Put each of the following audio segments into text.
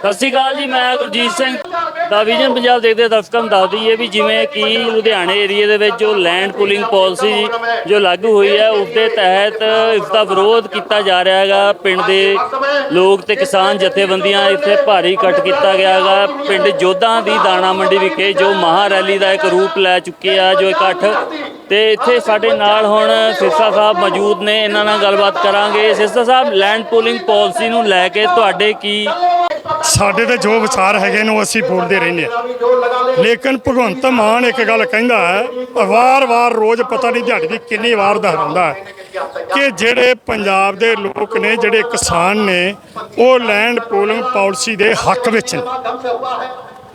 ਸਤਿ ਸ਼੍ਰੀ ਅਕਾਲ ਜੀ, ਮੈਂ ਗੁਰਜੀਤ ਸਿੰਘ। ਦਾ ਵਿਜਨ ਪੰਜਾਬ ਦੇਖਦੇ ਦਰਸ਼ਕਾਂ ਨੂੰ ਦੱਸ ਦਈਏ ਵੀ ਜਿਵੇਂ ਕਿ ਲੁਧਿਆਣੇ ਏਰੀਏ ਦੇ ਵਿੱਚ ਜੋ ਲੈਂਡ ਪੂਲਿੰਗ ਪਾਲਿਸੀ ਜੋ ਲਾਗੂ ਹੋਈ ਹੈ, ਉਸ ਦੇ ਤਹਿਤ ਇਸ ਦਾ ਵਿਰੋਧ ਕੀਤਾ ਜਾ ਰਿਹਾ ਹੈਗਾ। ਪਿੰਡ ਦੇ ਲੋਕ ਤੇ ਕਿਸਾਨ ਜਥੇਬੰਦੀਆਂ ਇੱਥੇ ਭਾਰੀ ਇਕੱਠ ਕੀਤਾ ਗਿਆ ਹੈਗਾ। ਪਿੰਡ ਜੋਧਾਂ ਦੀ ਦਾਣਾ ਮੰਡੀ ਵਿਖੇ ਜੋ ਮਹਾ ਰੈਲੀ ਦਾ ਇੱਕ ਰੂਪ ਲੈ ਚੁੱਕੇ ਆ, ਜੋ ਇਕੱਠ। ਤੇ ਇੱਥੇ ਸਾਡੇ ਨਾਲ ਹੁਣ ਸਿਰਸਾ ਸਾਹਿਬ ਮੌਜੂਦ ਨੇ, ਇਹਨਾਂ ਨਾਲ ਗੱਲਬਾਤ ਕਰਾਂਗੇ। Sirsa Sahib land pooling policy ਨੂੰ ਲੈ ਕੇ ਤੁਹਾਡੇ ਕੀ ਸਾਡੇ ਤੇ ਜੋ ਵਿਚਾਰ ਹੈਗੇ ਨੇ ਉਹ ਅਸੀਂ ਬੋਲਦੇ ਰਹਿੰਦੇ ਆ ਲੇਕਿਨ ਭਗਵੰਤ ਮਾਨ ਇੱਕ ਗੱਲ ਕਹਿੰਦਾ ਹੈ ਵਾਰ-ਵਾਰ ਰੋਜ਼ ਪਤਾ ਨਹੀਂ ਦਿਹਾੜੀ ਦੀ ਕਿੰਨੀ ਵਾਰ ਦੁਹਰਾਉਂਦਾ ਹੈ ਕਿ ਜਿਹੜੇ ਪੰਜਾਬ ਦੇ ਲੋਕ ਨੇ, ਜਿਹੜੇ ਕਿਸਾਨ ਨੇ, ਉਹ ਲੈਂਡ ਪੂਲਿੰਗ ਪਾਲਿਸੀ ਦੇ ਹੱਕ ਵਿੱਚ ਨੇ।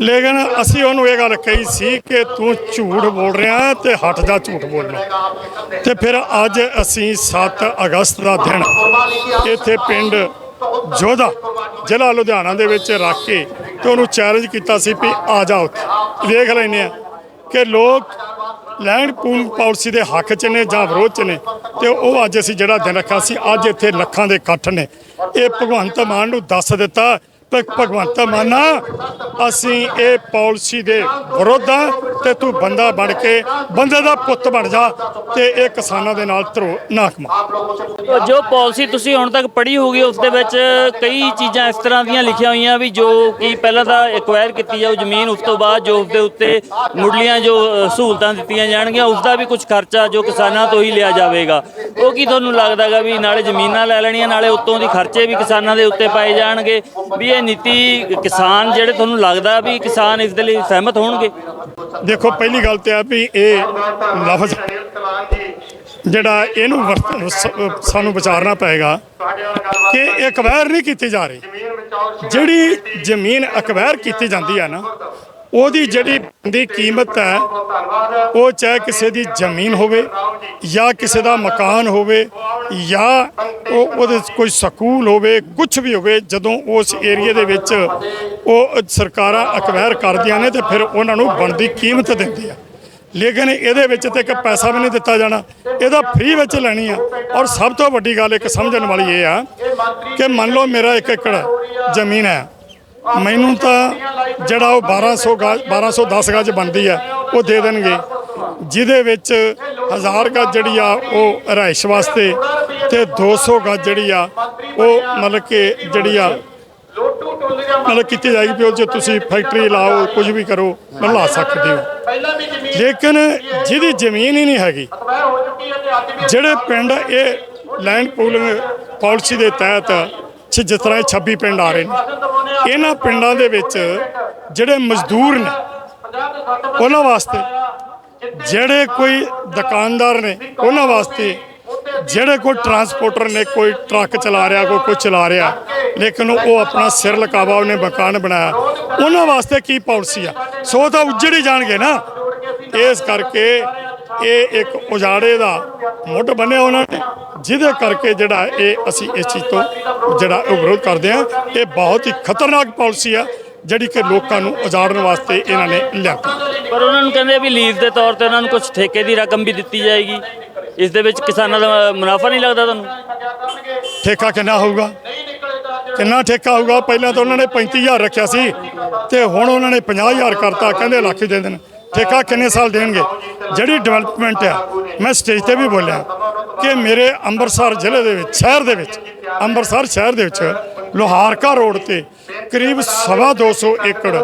ਲੇਕਿਨ ਅਸੀਂ ਉਹਨੂੰ ਇਹ ਗੱਲ ਕਹੀ ਸੀ ਕਿ ਤੂੰ ਝੂਠ ਬੋਲ ਰਿਹਾ ਤੇ ਹਟ ਜਾ ਝੂਠ ਬੋਲਣਾ ਤੇ ਫਿਰ ਅੱਜ ਅਸੀਂ 7 ਅਗਸਤ ਦਾ ਦਿਨ ਇੱਥੇ ਪਿੰਡ ਯੋਧਾ ਜ਼ਿਲ੍ਹਾ ਲੁਧਿਆਣਾ ਦੇ ਵਿੱਚ ਰੱਖ ਕੇ ਤੇ ਉਹਨੂੰ ਚੈਲੰਜ ਕੀਤਾ ਸੀ ਵੀ ਆ ਜਾ ਉੱਥੇ। ਵੇਖ ਲੈਨੇ ਆ ਕਿ ਲੋਕ ਲੈਂਡ ਪੂਲ ਪਾਲਿਸੀ ਦੇ ਹੱਕ 'ਚ ਨੇ ਜਾਂ ਵਿਰੋਧ 'ਚ ਨੇ ਤੇ ਉਹ ਅੱਜ ਅਸੀਂ ਜਿਹੜਾ ਦਿਨ ਰੱਖਿਆ ਸੀ, ਅੱਜ ਇੱਥੇ ਲੱਖਾਂ ਦੇ ਇਕੱਠ ਨੇ। ਇਹ ਭਗਵੰਤ ਮਾਨ ਨੂੰ ਦੱਸ ਦਿੱਤਾ ਤੇ ਭਗਵੰਤ ਮਾਨਾ, ਅਸੀਂ ਇਹ ਪਾਲਿਸੀ ਦੇ ਵਿਰੋਧ ਆ ਤੇ ਤੂੰ ਬੰਦਾ ਬਣ ਕੇ, ਬੰਦੇ ਦਾ ਪੁੱਤ ਬਣ ਜਾ ਤੇ ਇਹ ਕਿਸਾਨਾਂ ਦੇ ਨਾਲ ਧਰੋ, ਨਾ ਕਮਾ। ਜੋ ਪਾਲਿਸੀ ਤੁਸੀਂ ਹੁਣ ਤੱਕ ਪੜ੍ਹੀ ਹੋਗੀ ਉਸ ਦੇ ਵਿੱਚ ਕਈ ਚੀਜ਼ਾਂ ਇਸ ਤਰ੍ਹਾਂ ਦੀਆਂ ਲਿਖੀਆਂ ਹੋਈਆਂ ਵੀ ਜੋ ਕਿ ਪਹਿਲਾਂ ਤਾਂ ਐਕਵਾਇਰ ਕੀਤੀ ਜਾਊ ਜ਼ਮੀਨ, ਉਸ ਤੋਂ ਬਾਅਦ ਜੋ ਉਸ ਦੇ ਉੱਤੇ ਮੁੱਢਲੀਆਂ ਜੋ ਸਹੂਲਤਾਂ ਦਿੱਤੀਆਂ ਜਾਣਗੀਆਂ, ਉਸ ਦਾ ਵੀ ਕੁਝ ਖਰਚਾ ਜੋ ਕਿਸਾਨਾਂ ਤੋਂ ਹੀ ਲਿਆ ਜਾਵੇਗਾ। ਉਹ ਕੀ ਤੁਹਾਨੂੰ ਲੱਗਦਾਗਾ ਵੀ ਨਾਲੇ ਜ਼ਮੀਨਾਂ ਲੈ ਲੈਣੀਆਂ, ਨਾਲੇ ਉੱਤੋਂ ਦੀ ਖਰਚੇ ਵੀ ਕਿਸਾਨਾਂ ਦੇ ਉੱਤੇ ਪਾਏ ਜਾਣਗੇ? ਵੀ ਇਹ ਨੀਤੀ ਕਿਸਾਨ ਜਿਹੜੇ ਤੁਹਾਨੂੰ ਲੱਗਦਾ ਵੀ ਕਿਸਾਨ ਇਸ ਦੇ ਲਈ ਸਹਿਮਤ ਹੋਣਗੇ? ਦੇਖੋ, ਪਹਿਲੀ ਗੱਲ ਤੇ ਆ ਵੀ ਇਹ ਲਫ਼ਜ਼ ਜਿਹੜਾ ਇਹਨੂੰ ਵਰਤ- ਸ- ਸਾਨੂੰ ਵਿਚਾਰਨਾ ਪਏਗਾ ਕਿ ਇਹ ਅਕਵਾਇਰ ਨਹੀਂ ਕੀਤੀ ਜਾ ਰਹੀ। ਜਿਹੜੀ ਜ਼ਮੀਨ ਅਕਵਾਇਰ ਕੀਤੀ ਜਾਂਦੀ ਹੈ ਨਾ, ਉਹਦੀ ਜਿਹੜੀ ਦੀ ਕੀਮਤ ਹੈ, ਉਹ ਚਾਹੇ ਕਿਸੇ ਦੀ ਜ਼ਮੀਨ ਹੋਵੇ ਜਾਂ ਕਿਸੇ ਦਾ ਮਕਾਨ ਹੋਵੇ ਜਾਂ ਉਹ ਉਹਦੇ 'ਚ ਕੋਈ ਸਕੂਲ ਹੋਵੇ ਕੁਝ ਵੀ ਹੋਵੇ, ਜਦੋਂ ਉਸ ਏਰੀਏ ਦੇ ਵਿੱਚ ਉਹ ਸਰਕਾਰਾਂ ਅਕਵੈਰ ਕਰਦੀਆਂ ਨੇ ਤੇ ਫਿਰ ਉਹਨਾਂ ਨੂੰ ਬਣਦੀ ਕੀਮਤ ਦਿੰਦੀ ਆ। ਲੇਕਿਨ ਇਹਦੇ ਵਿੱਚ ਤੇ ਇੱਕ ਪੈਸਾ ਵੀ ਨਹੀਂ ਦਿੱਤਾ ਜਾਣਾ, ਇਹਦਾ ਫ੍ਰੀ ਵਿੱਚ ਲੈਣੀ ਆ। ਔਰ ਸਭ ਤੋਂ ਵੱਡੀ ਗੱਲ ਇੱਕ ਸਮਝਣ ਵਾਲੀ ਇਹ ਆ ਕਿ ਮੰਨ ਲਓ ਮੇਰਾ ਇੱਕ ਏਕੜ ਜ਼ਮੀਨ ਹੈ, ਮੈਨੂੰ ਤਾਂ ਜਿਹੜਾ ਉਹ 1200 ਗਜ 1210 ਗਜ ਬਣਦੀ ਆ, ਉਹ ਦੇ ਦੇਣਗੇ। ਜਿਹਦੇ ਵਿੱਚ 1000 ਗਜ ਜਿਹੜੀ ਆ ਉਹ ਰਿਹਾਇਸ਼ ਵਾਸਤੇ ਤੇ 200 ਗੱਜ ਜਿਹੜੀ ਆ ਉਹ ਮਤਲਬ ਕਿ ਜਿਹੜੀ ਆ ਮਤਲਬ ਕੀਤੀ ਜਾਏਗੀ ਵੀ ਉਹ ਜੇ ਤੁਸੀਂ ਫੈਕਟਰੀ ਲਾਓ, ਕੁਝ ਵੀ ਕਰੋ, ਮਤਲਬ ਲਾ ਸਕਦੇ ਹੋ। ਲੇਕਿਨ ਜਿਹਦੀ ਜ਼ਮੀਨ ਹੀ ਨਹੀਂ ਹੈਗੀ, ਜਿਹੜੇ ਪਿੰਡ ਇਹ ਲੈਂਡ ਪੂਲਿੰਗ ਪਾਲਿਸੀ ਦੇ ਤਹਿਤ ਜਿਸ ਤਰ੍ਹਾਂ ਇਹ 26 ਪਿੰਡ ਆ ਰਹੇ ਨੇ, ਇਹਨਾਂ ਪਿੰਡਾਂ ਦੇ ਵਿੱਚ ਜਿਹੜੇ ਮਜ਼ਦੂਰ ਨੇ, ਉਹਨਾਂ ਵਾਸਤੇ ਜਿਹੜੇ ਕੋਈ ਦੁਕਾਨਦਾਰ ਨੇ ਉਹਨਾਂ ਵਾਸਤੇ ਜਿਹੜੇ ਕੋਈ ਟਰਾਂਸਪੋਰਟਰ ਨੇ, ਕੋਈ ਟਰੱਕ ਚਲਾ ਰਿਹਾ, ਕੋਈ ਕੁਝ ਚਲਾ ਰਿਹਾ, ਲੇਕਿਨ ਉਹ ਆਪਣਾ ਸਿਰ ਲਕਾਵਾ, ਉਹਨੇ ਮਕਾਨ ਬਣਾਇਆ। ਉਹਨਾਂ ਵਾਸਤੇ ਕੀ ਪਾਲਿਸੀ ਆ? ਸੋ ਤਾਂ ਉੱਜੜ ਹੀ ਜਾਣਗੇ ਨਾ। ਇਸ ਕਰਕੇ ਇਹ ਇੱਕ ਉਜਾੜੇ ਦਾ ਮੁੱਢ ਬੰਨਿਆ ਉਹਨਾਂ ਨੇ, ਜਿਹਦੇ ਕਰਕੇ ਜਿਹੜਾ ਇਹ ਅਸੀਂ ਇਸ ਚੀਜ਼ ਤੋਂ ਜਿਹੜਾ ਉਹ ਵਿਰੋਧ ਕਰਦੇ ਹਾਂ। ਇਹ ਬਹੁਤ ਹੀ ਖਤਰਨਾਕ ਪਾਲਿਸੀ ਆ। ਜਿਹੜੀ ਕਿ ਲੋਕਾਂ ਨੂੰ ਉਜਾੜਨ ਵਾਸਤੇ ਇਹਨਾਂ ਨੇ ਲਿਆਂਦੀ ਪਰ ਉਹਨਾਂ ਨੂੰ ਕਹਿੰਦੇ ਵੀ ਲੀਜ਼ ਦੇ ਤੌਰ ਤੇ ਉਹਨਾਂ ਨੂੰ ਕੁਝ ਠੇਕੇ ਦੀ ਰਕਮ ਵੀ ਦਿੱਤੀ ਜਾਏਗੀ। ਇਸ ਦੇ ਵਿੱਚ ਕਿਸਾਨਾਂ ਦਾ ਮੁਨਾਫਾ ਨਹੀਂ ਲੱਗਦਾ ਤੁਹਾਨੂੰ? ਠੇਕਾ ਕਿੰਨਾ ਹੋਊਗਾ? ਕਿੰਨਾ ਠੇਕਾ ਹੋਊਗਾ? ਪਹਿਲਾਂ ਤਾਂ ਉਹਨਾਂ ਨੇ 35000 ਰੱਖਿਆ ਸੀ ਤੇ ਹੁਣ ਉਹਨਾਂ ਨੇ 50000 ਕਰਤਾ ਕਹਿੰਦੇ ਲੱਖ ਦੇ ਦੇਣ। ਠੇਕਾ ਕਿੰਨੇ ਸਾਲ ਦੇਣਗੇ? ਜਿਹੜੀ ਡਿਵੈਲਪਮੈਂਟ ਆ ਮੈਂ ਸਟੇਜ ਤੇ ਵੀ ਬੋਲਿਆ ਕਿ ਮੇਰੇ ਅੰਮ੍ਰਿਤਸਰ ਜ਼ਿਲ੍ਹੇ ਦੇ ਵਿੱਚ ਸ਼ਹਿਰ ਦੇ ਵਿੱਚ ਅੰਮ੍ਰਿਤਸਰ ਸ਼ਹਿਰ ਦੇ ਵਿੱਚ ਲੋਹਾਰਕਾ ਰੋਡ ਤੇ ਕਰੀਬ ਸਵਾ 200 ਏਕੜ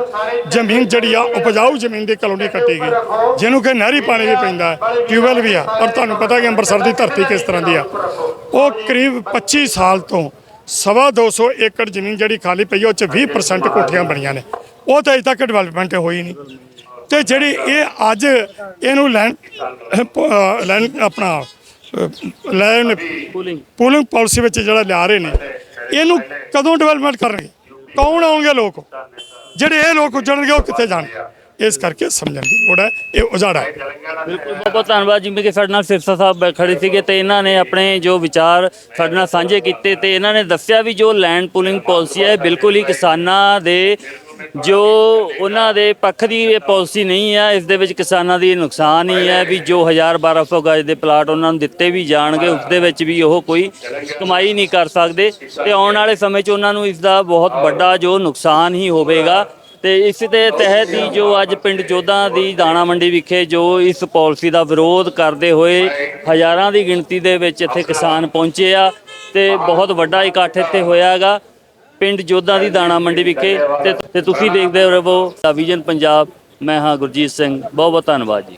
ਜ਼ਮੀਨ ਜਿਹੜੀ ਆ ਉਪਜਾਊ ਜ਼ਮੀਨ ਦੀ ਕਲੋਨੀ ਕੱਟੀ ਗਈ। ਜਿਹਨੂੰ ਕਿ ਨਹਿਰੀ ਪਾਣੀ ਵੀ ਪੈਂਦਾ ਹੈ ਟਿਊਬਵੈਲ ਵੀ ਆ। ਪਰ ਤੁਹਾਨੂੰ ਪਤਾ ਕਿ ਅੰਮ੍ਰਿਤਸਰ ਦੀ ਧਰਤੀ ਕਿਸ ਤਰ੍ਹਾਂ ਦੀ ਆ। ਉਹ ਕਰੀਬ 25 ਸਾਲ ਤੋਂ ਸਵਾ 200 ਏਕੜ ਜ਼ਮੀਨ ਜਿਹੜੀ ਖਾਲੀ ਪਈ ਉਹ ਚ 20% ਕੋਠੀਆਂ ਬਣੀਆਂ ਨੇ। ਉਹ ਤਾਂ ਅਜੇ ਤੱਕ ਡਿਵੈਲਪਮੈਂਟ ਹੋਈ ਨਹੀਂ। ਤੇ ਜਿਹੜੀ ਇਹ ਅੱਜ ਇਹਨੂੰ ਲੈਂਡ ਲੈਂਡ ਆਪਣਾ ਲੈਂਡ ਪੂਲਿੰਗ ਪੂਲਿੰਗ ਪਾਲਿਸੀ ਵਿੱਚ ਜਿਹੜਾ ਲਿਆ ਰਹੇ ਨੇ ਇਹਨੂੰ ਕਦੋਂ ਡਿਵੈਲਪਮੈਂਟ ਕਰਨਗੇ? ਕੌਣ ਆਉਣਗੇ ਲੋਕ? ਜਿਹੜੇ ਇਹ ਲੋਕ ਉੱਜਣਗੇ ਉਹ ਕਿੱਥੇ ਜਾਣਗੇ? ਇਸ ਕਰਕੇ ਸਮਝਣ ਦੀ ਲੋੜ ਹੈ, ਇਹ ਉਜਾੜਾ ਹੈ। ਬਿਲਕੁਲ ਬਹੁਤ ਬਹੁਤ ਧੰਨਵਾਦ ਜਿਵੇਂ ਕਿ ਸਾਡੇ ਨਾਲ ਸਿਰਸਾ ਸਾਹਿਬ ਖੜੇ ਸੀਗੇ ਤੇ ਇਹਨਾਂ ਨੇ ਆਪਣੇ ਜੋ ਵਿਚਾਰ ਸਾਡੇ ਨਾਲ ਸਾਂਝੇ ਕੀਤੇ ਤੇ ਇਹਨਾਂ ਨੇ ਦੱਸਿਆ ਵੀ ਜੋ ਲੈਂਡ ਪੂਲਿੰਗ ਪਾਲਿਸੀ ਹੈ ਬਿਲਕੁਲ ਹੀ ਕਿਸਾਨਾਂ ਦੇ ਜੋ ਉਹਨਾਂ ਦੇ ਪੱਖ ਦੀ ਇਹ ਪਾਲਿਸੀ ਨਹੀਂ ਹੈ ਇਸ ਦੇ ਵਿੱਚ ਕਿਸਾਨਾਂ ਦੀ ਨੁਕਸਾਨ ਹੀ ਹੈ ਵੀ ਜੋ 1000 1200 ਗਜ ਦੇ ਪਲਾਟ ਉਹਨਾਂ ਨੂੰ ਦਿੱਤੇ ਵੀ ਜਾਣਗੇ, ਉਸ ਦੇ ਵਿੱਚ ਵੀ ਉਹ ਕੋਈ ਕਮਾਈ ਨਹੀਂ ਕਰ ਸਕਦੇ ਤੇ ਆਉਣ ਵਾਲੇ ਸਮੇਂ 'ਚ ਉਹਨਾਂ ਨੂੰ ਇਸ ਦਾ ਬਹੁਤ ਵੱਡਾ ਜੋ ਨੁਕਸਾਨ ਹੀ ਹੋਵੇਗਾ ਤੇ ਇਸ ਦੇ ਤਹਿਤ ਹੀ ਜੋ ਅੱਜ ਪਿੰਡ ਜੋਧਾਂ ਦੀ ਦਾਣਾ ਮੰਡੀ ਵਿਖੇ ਜੋ ਇਸ ਪਾਲਿਸੀ ਦਾ ਵਿਰੋਧ ਕਰਦੇ ਹੋਏ ਹਜ਼ਾਰਾਂ ਦੀ ਗਿਣਤੀ ਦੇ ਵਿੱਚ ਇੱਥੇ ਕਿਸਾਨ ਪਹੁੰਚੇ ਆ ਤੇ ਬਹੁਤ ਵੱਡਾ ਇਕੱਠ ਇੱਥੇ ਹੋਇਆਗਾ। ਪਿੰਡ ਜੋਧਾਂ ਦੀ ਦਾਣਾ ਮੰਡੀ ਵਿਖੇ ਤੇ ਤੁਸੀਂ ਦੇਖਦੇ ਰਹੋ ਵਿਜ਼ਨ ਪੰਜਾਬ। ਮੈਂ ਹਾਂ ਗੁਰਜੀਤ ਸਿੰਘ। ਬਹੁਤ ਬਹੁਤ ਧੰਨਵਾਦ ਜੀ।